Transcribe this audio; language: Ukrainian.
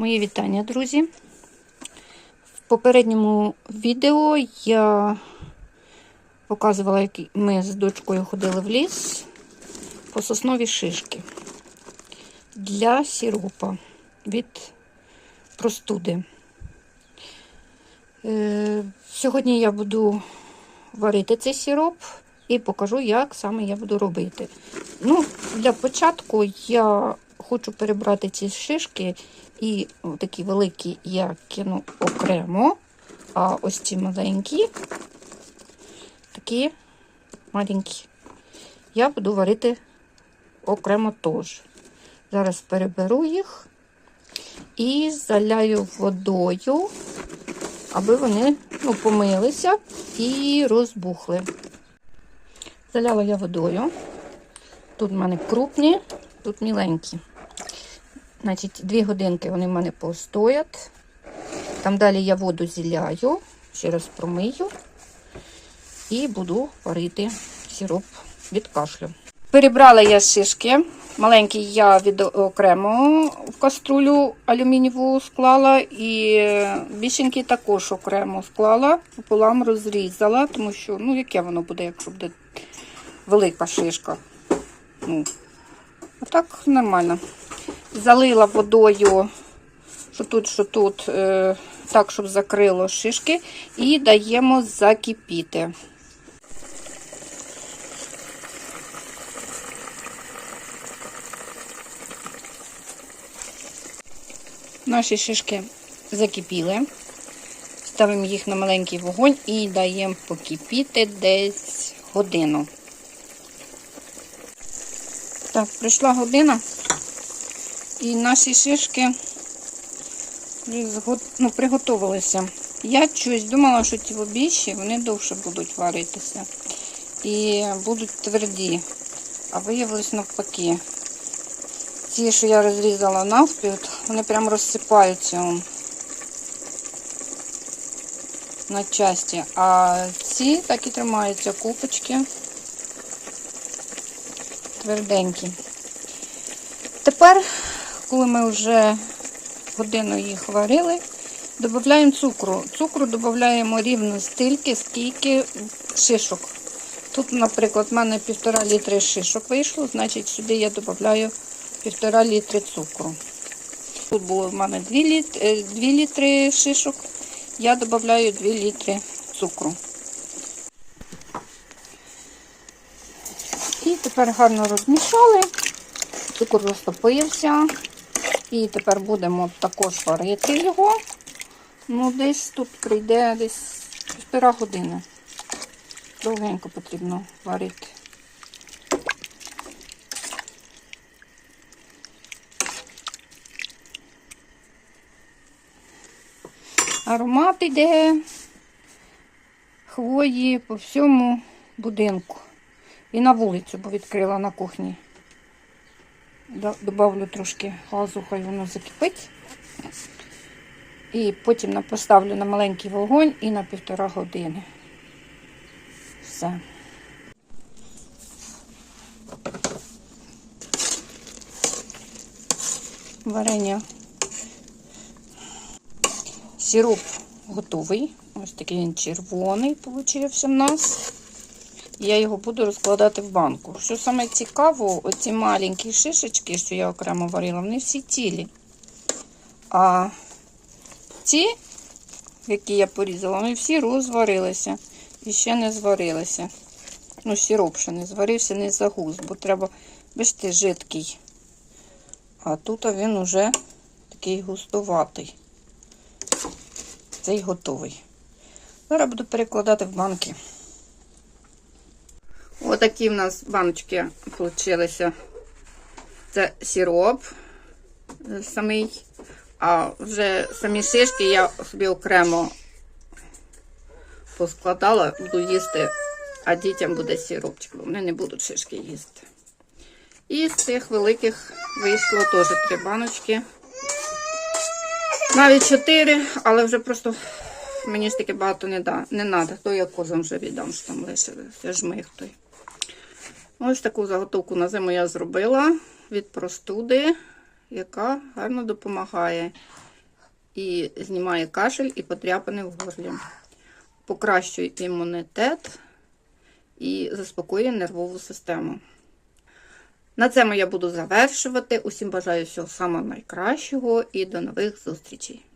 Мої вітання, друзі. В попередньому відео я показувала, як ми з дочкою ходили в ліс по соснові шишки для сіропа від простуди. Е, Сьогодні я буду варити цей сироп і покажу, як саме я буду робити. Ну, Для початку я хочу перебрати ці шишки і такі великі я кину окремо, а ось ці маленькі, такі маленькі, я буду варити окремо теж. Зараз переберу їх і заляю водою, аби вони ну, помилися і розбухли. Заляла я водою. Тут в мене крупні, тут міленькі. Значить, дві годинки вони в мене постоять. Там далі я воду зіляю, ще раз промию і буду варити сироп від кашлю. Перебрала я шишки. Маленький я від окремо в каструлю алюмінієву склала, і більшенький також окремо склала, пополам розрізала, тому що, ну, яке воно буде, якщо буде велика шишка. Ну, а так нормально. Залила водою, що тут, що тут, е, так, щоб закрило шишки, і даємо закипіти. Наші шишки закипіли. Ставимо їх на маленький вогонь і даємо покипіти десь годину. Так, прийшла година, і наші шишки ну, приготувалися. Я щось думала, що ті більші, вони довше будуть варитися. І будуть тверді, а виявилось навпаки. Ті, що я розрізала навпіл, вони прям розсипаються на часті, а ці так і тримаються купочки тверденькі. Тепер, коли ми вже годину їх варили, додаємо цукру. Цукру додаємо рівно стільки, скільки шишок. Тут, наприклад, в мене півтора літри шишок вийшло, значить сюди я додаю півтора літри цукру. Тут було в мене 2 літри, 2 літри шишок, я додаю 2 літри цукру. Тепер гарно розмішали, цукор розтопився. І тепер будемо також варити його. Ну, десь тут прийде десь півтора години. Довгенько потрібно варити. Аромат йде хвої по всьому будинку. І на вулицю, бо відкрила на кухні. Добавлю трошки газу, хай воно закипить. І потім поставлю на маленький вогонь і на півтора години. Все. Варення. Сироп готовий. Ось такий він червоний получився в нас. Я його буду розкладати в банку. Що саме цікаво, оці маленькі шишечки, що я окремо варила, вони всі цілі. А ці, які я порізала, вони всі розварилися і ще не зварилися. Ну, сироп ще не зварився, не загуз, бо треба, бачите, жидкий. А тут він уже такий густоватий. Цей готовий. Зараз буду перекладати в банки. Отакі в нас баночки вийшли. Це сироп самий, а вже самі шишки я собі окремо поскладала, буду їсти, а дітям буде сиропчик, бо вони не будуть шишки їсти. І з цих великих вийшло теж три баночки. Навіть чотири, але вже просто мені ж таки багато не да, не треба, то я козам вже віддам, що там лишилося жмих той. Ось таку заготовку на зиму я зробила від простуди, яка гарно допомагає. і знімає кашель і подряпини в горлі. Покращує імунітет і заспокоює нервову систему. На цьому я буду завершувати. Усім бажаю всього самого найкращого і до нових зустрічей.